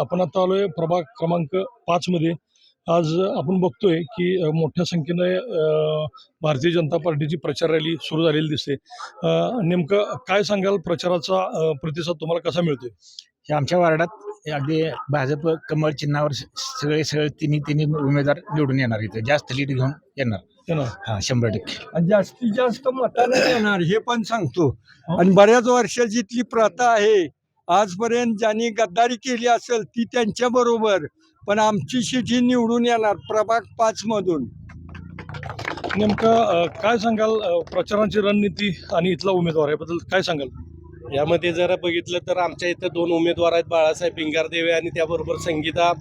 आपण आता आलोय प्रभाग क्रमांक पाच मध्ये. आज आपण बघतोय की मोठ्या संख्येने भारतीय जनता पार्टीची प्रचार रॅली सुरू झालेली दिसते. नेमकं काय सांगाल? प्रचाराचा प्रतिसाद तुम्हाला कसा मिळतोय? हे आमच्या वार्डात हे अगदी भाजप कमळ चिन्हावर सगळे सगळे तिन्ही तिन्ही उमेदवार निवडून येणार इथे. जास्त लीड घेऊन येणार. है हा शंभर टक्के. आणि जास्तीत जास्त मताने येणार हे पण सांगतो. आणि बऱ्याच वर्षाची ती प्रथा आहे आजपर्यंत ज्यांनी गद्दारी केली असेल ती त्यांच्या बरोबर. पण आमची शिटी निवडून येणार प्रभाग पाच मधून. नेमकं काय सांगाल प्रचाराची रणनीती आणि इथला उमेदवार याबद्दल काय सांगाल? यामध्ये जर बघितलं तर आमच्या इथं दोन उमेदवार आहेत बाळासाहेब भिंगारदेवे आणि त्याबरोबर संगीता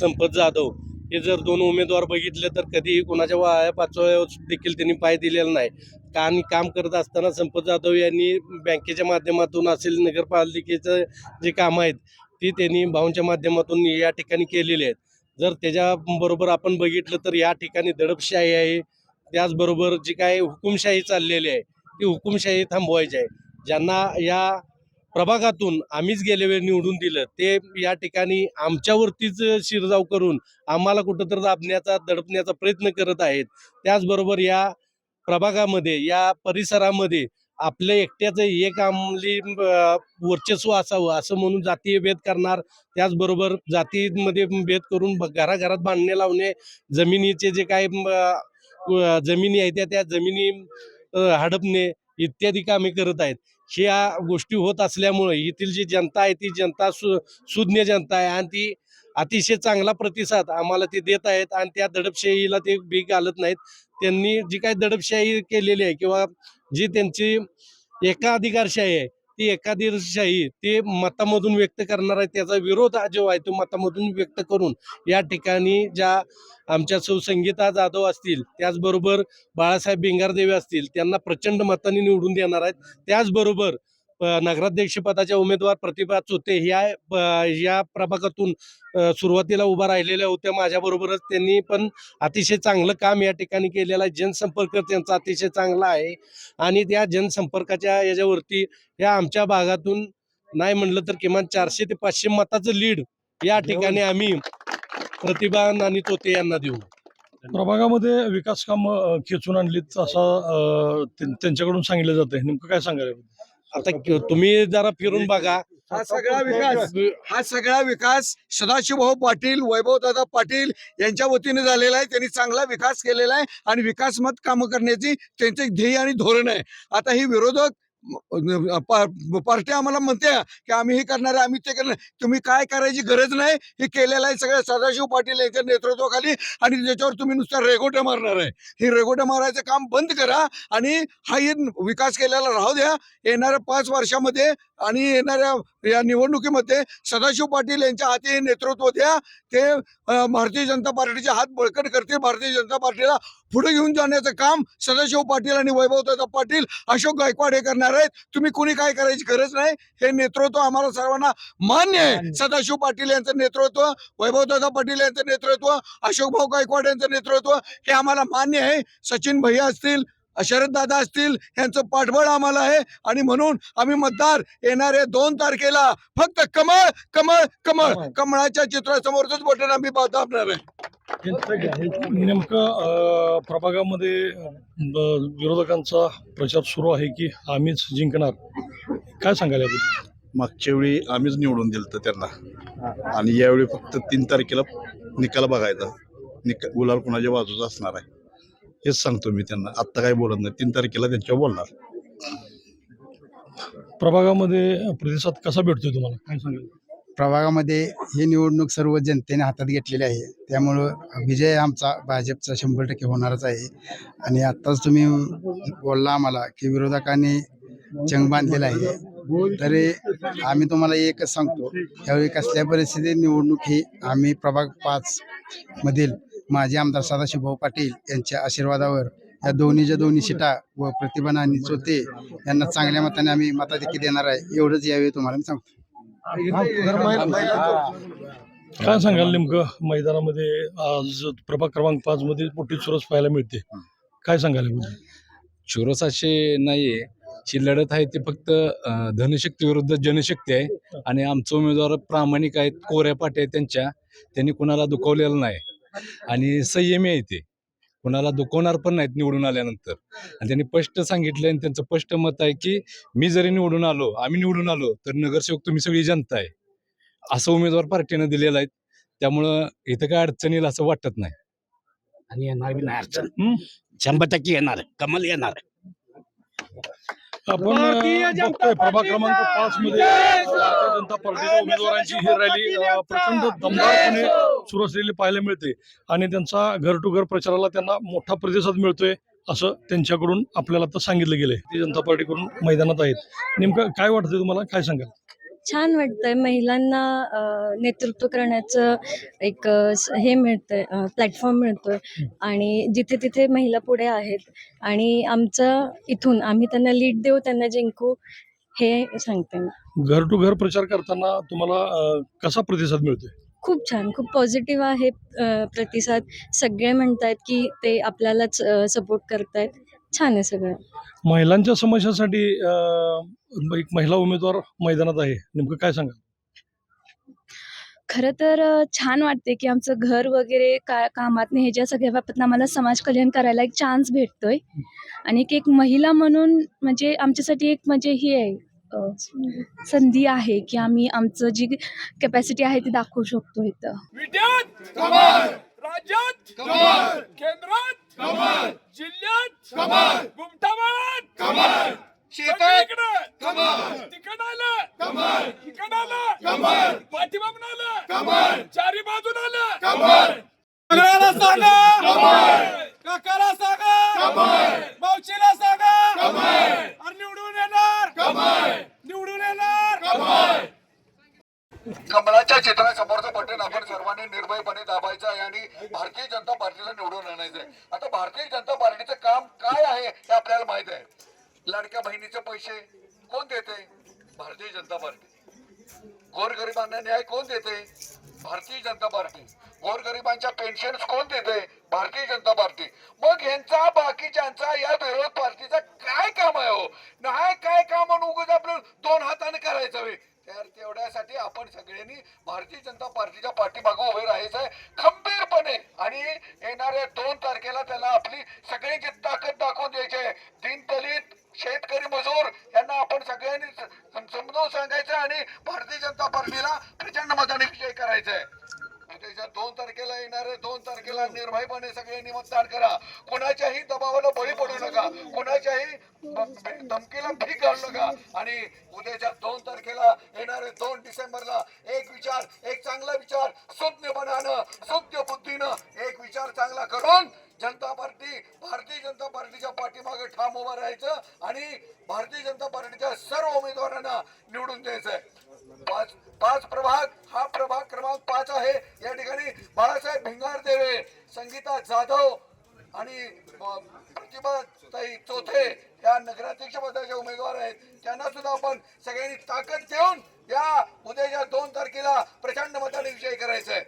संपत जाधव. हे जर दोन उमेदवार बघितले तर कधीही कोणाच्या वाया पाचव्या देखील त्यांनी पाय दिलेला नाही. आणि काम करत असताना संपत जाधव यांनी बँकेच्या माध्यमातून असेल नगरपालिकेचं जे कामं आहेत ती त्यांनी भाऊंच्या माध्यमातून या ठिकाणी केलेली आहेत. जर त्याच्याबरोबर आपण बघितलं तर या ठिकाणी दडपशाही आहे. त्याचबरोबर जी काय हुकुमशाही चाललेली आहे ती हुकुमशाही थांबवायची आहे. ज्यांना या प्रभागातून आम्हीच गेल्या वेळी निवडून दिलं ते या ठिकाणी आमच्यावरतीच शिरजाव करून आम्हाला कुठंतरी दाबण्याचा दडपण्याचा प्रयत्न करत आहेत. त्याचबरोबर या प्रभागामध्ये या परिसरामध्ये आपल्या एकट्याचं एक आमली वर्चस्व असावं असं म्हणून जातीय भेद करणार. त्याचबरोबर जातीमध्ये भेद करून घराघरात बांधणे लावणे जमिनीचे जे काय जमिनी आहेत त्या त्या जमिनी हडपणे इत्यादी कामे करत आहेत. ह्या गोष्टी होत असल्यामुळे येथील जी जनता आहे ती जनता सु सुज्ञ जनता आहे आणि ती अतिशय चांगला प्रतिसाद आम्हाला ते देत आहेत आणि त्या दडपशाहीला ते बी घालत नाहीत. त्यांनी जी काही दडपशाही केलेली आहे किंवा जी त्यांची एकाधिकारशाही आहे ती एकाधिकारशाही ते मतामधून व्यक्त करणार आहे त्याचा विरोध हा जो आहे तो मतामधून व्यक्त करून या ठिकाणी ज्या आमच्या सुसंगीता जाधव असतील त्याचबरोबर बाळासाहेब भिंगारदेवे असतील त्यांना प्रचंड मताने निवडून देणार आहेत. त्याचबरोबर नगराध्यक्षपदाच्या उमेदवार प्रतिभा चोते ह्या या प्रभागातून सुरुवातीला उभा राहिलेल्या होत्या. माझ्याबरोबरच त्यांनी पण अतिशय चांगलं काम या ठिकाणी केलेलं आहे. जनसंपर्क त्यांचा अतिशय चांगला आहे. आणि त्या जनसंपर्काच्या याच्यावरती या आमच्या भागातून नाही म्हणलं तर किमान चारशे ते पाचशे मताचं लीड या ठिकाणी आम्ही प्रतिभा नानी तोते यांना देऊ. प्रभागामध्ये विकास काम खेचून आणलीत असं त्यांच्याकडून सांगितलं जातंय. नेमकं काय सांगाल आता तुम्ही जरा फिरून बघा. हा सगळा विकास हा सगळा विकास सदाशिवभाऊ पाटील वैभवदादा पाटील यांच्या वतीने झालेला आहे. त्यांनी चांगला विकास केलेला आहे आणि विकास मत कामं करण्याची त्यांचे ध्येय आणि धोरण आहे. आता ही विरोधक पार्टी आम्हाला म्हणते की आम्ही हे करणार आहे, आम्ही ते करणार तुम्ही काय करायची गरज नाही हे केलेलं आहे सगळ्या सदाशिव पाटील यांच्या नेतृत्वाखाली आणि त्याच्यावर तुम्ही नुसतं रेगोटे मारणार आहे. हे रेगोटे मारायचं काम बंद करा आणि हा विकास केलेला राहू द्या. येणाऱ्या पाच वर्षामध्ये आणि येणाऱ्या या निवडणुकीमध्ये सदाशिव पाटील यांच्या हाती हे नेतृत्व द्या. ते भारतीय जनता पार्टीचे हात बळकट करतील. भारतीय जनता पार्टीला पुढे घेऊन जाण्याचं काम सदाशिव पाटील आणि वैभवदादा पाटील अशोक गायकवाड हे करणार आहेत. तुम्ही कुणी काय करायची गरज नाही. हे नेतृत्व आम्हाला सर्वांना मान्य आहे. सदाशिव पाटील यांचं नेतृत्व वैभवदादा पाटील यांचं नेतृत्व अशोक भाऊ गायकवाड यांचं नेतृत्व हे आम्हाला मान्य आहे. सचिन भैया असतील शरद दादा असतील यांचं पाठबळ आम्हाला आहे. आणि म्हणून आम्ही मतदार येणारे दोन तारखेला फक्त कमळ कमळ कमळ कमळाच्या चित्रासमोरच बटन आम्ही दाबणार आहे. नेमकं अ, प्रभागामध्ये विरोधकांचा प्रचार सुरू आहे की आम्हीच जिंकणार? काय सांगाल याबद्दल? मागच्या वेळी आम्हीच निवडून दिलं त्यांना. आणि यावेळी फक्त तीन तारखेला निकाल बघायचा. निक गुलाल कुणाच्या बाजूचा असणार आहे. हेच सांगतो मी त्यांना. आत्ता काही बोलत नाही. तीन तारखेला त्यांच्यावर बोलणार. प्रभागामध्ये प्रतिसाद कसा भेटतोय तुम्हाला? काय सांगाल? प्रभागामध्ये ही निवडणूक सर्व जनतेने हातात घेतलेली आहे. त्यामुळं विजय आमचा भाजपचा शंभर टक्के होणारच आहे. आणि आत्ताच तुम्ही बोलला आम्हाला की विरोधकांनी चंग बांधलेला आहे. तरी आम्ही तुम्हाला एकच सांगतो. यावेळी कसल्या परिस्थितीत निवडणूक ही आम्ही प्रभाग पाच मधील माजी आमदार सदाशिवभाऊ पाटील यांच्या आशीर्वादावर या दोन्हीच्या दोन्ही सीटा व प्रतिभा आणि चोते यांना चांगल्या मताने आम्ही मताधिक्य देणार आहे. एवढंच यावेळी तुम्हाला मी सांगतो. काय सांगाल नेमकं? मैदानामध्ये आज प्रभाग क्रमांक पाच मध्ये मोठी चुरस पाहायला मिळते. काय सांगाल? चुरस असे नाहीये. ही लढत आहे ती फक्त धनशक्ती विरुद्ध जनशक्ती आहे. आणि आमचे उमेदवार प्रामाणिक आहेत कोऱ्या पाट्या आहेत त्यांच्या. त्यांनी कुणाला दुखवलेलं नाही. आणि संयमी आहे ते. कुणाला दुखवणार पण नाहीत निवडून आल्यानंतर. आणि त्यांनी स्पष्ट सांगितलं आणि त्यांचं स्पष्ट मत आहे की मी जरी निवडून आलो आम्ही निवडून आलो तर नगरसेवक तुम्ही सगळी जनता आहे. असं उमेदवार पार्टीनं दिलेलं आहे त्यामुळं इथं काय अडचण येईल असं वाटत नाही. आणि येणार बी नाही अडचण. हं? शंभर टक्के येणार. कमल येणार. आपण बघतोय प्रभाग क्रमांक पाच मध्ये भारतीय जनता पार्टीच्या उमेदवारांची ही रॅली प्रचंड दमदारपणे सुरू असलेली पाहायला मिळते आणि त्यांचा घर टू घर प्रचाराला त्यांना मोठा प्रतिसाद मिळतोय असं त्यांच्याकडून आपल्याला आता सांगितलं गेलंय. ती जनता पार्टीकडून मैदानात आहेत. नेमकं काय वाटतंय तुम्हाला? काय सांगाल? छान वाटतंय. महिलांना नेतृत्व करण्याचं एक हे मिळतंय प्लॅटफॉर्म मिळतोय. आणि जिथे तिथे महिला पुढे आहेत. आणि आमचं इथून आम्ही त्यांना लीड देऊ त्यांना जिंकू हे सांगते मी. घर टू घर प्रचार करताना तुम्हाला कसा प्रतिसाद मिळतोय? खूप छान खूप पॉझिटिव्ह आहे प्रतिसाद. सगळे म्हणतायत की ते आपल्यालाच सपोर्ट करतायत. छान आहे सगळं. महिलांच्या समस्यासाठी एक महिला उमेदवार मैदानात आहे. नेमकं काय सांगाल? खरं तर छान वाटते की आमचं घर वगैरे का कामात ह्याच्या सगळ्या बाबतीत आम्हाला समाज कल्याण करायला एक चान्स भेटतोय. आणि एक एक महिला म्हणून म्हणजे आमच्यासाठी एक म्हणजे ही आहे. संधी आहे की आम्ही आमचं जी कॅपॅसिटी आहे ती दाखवू शकतो इथं. राज्यात केंद्रात जिल्ह्यात चारी बाजून आलं. सगळ्याला सांगा काकाला सांगा. मावशीला सांगा कमळ आणि निवडून येणार कमळ निवडून येणार! कमळ! कमळाच्या चित्रासमोरचं बटन आपण सर्वांनी निर्भयपणे दाबायचं आहे आणि भारतीय जनता पार्टीला निवडून आणायचं आहे आता भारतीय जनता पार्टीचं काम काय आहे हे आपल्याला माहीत आहे. लाडक्या बहिणीचे पैसे कोण देते? भारतीय जनता पार्टी. गोरगरिबांना न्याय कोण देते? भारतीय जनता पार्टी. गोरगरिबांच्या पेन्शन कोण देते? भारतीय जनता पार्टी. मग यांचा बाकीच्यांचा या विरोध पार्टीचा काय काम आहे हो? नाही काय काम म्हणून उगाच आपलं दोन हाताने करायचं वे. तर तेवढ्यासाठी आपण सगळ्यांनी भारतीय जनता पार्टीच्या पाठीमागं उभे राहायचं आहे खंबीरपणे. आणि येणाऱ्या दोन तारखेला त्याला आपली सगळ्यांची ताकद दाखवून द्यायची आहे दीनदलित शेतकरी मजूर यांना आपण सगळ्यांनी स- समजावून सांगायचं आणि भारतीय जनता पार्टीला प्रचंड मताने विजय करायचा आहे त्याच्या दोन तारखेला येणारे दोन तारखेला निर्भयपणे सगळ्यांनी मतदान करा कोणाच्याही दबावाला बळी पडू नका कोणाच्याही ब- धमकीला का आणि उद्याच्या दोन तारखेला येणारे दोन डिसेंबरला एक विचार एक चांगला विचार सुज्ञपणानं सुज्ञ बुद्धीनं एक विचार चांगला करून जनता पार्टी भारतीय जनता पार्टीच्या पाठीमागे ठाम उभं राहायचं आणि भारतीय जनता पार्टीच्या सर्व उमेदवारांना निवडून द्यायचंय. पाच पाच प्रभाग हा प्रभाग क्रमांक पाच आहे. या ठिकाणी बाळासाहेब भिंगार देवे संगीता जाधव आणि प्रतिभाताई प्रतिभा चोथे या नगराध्यक्ष पदाच्या उमेदवार आहेत. त्यांना सुद्धा आपण सगळ्यांनी ताकद देऊन या उद्याच्या दोन तारखेला प्रचंड मताने विजय करायचा आहे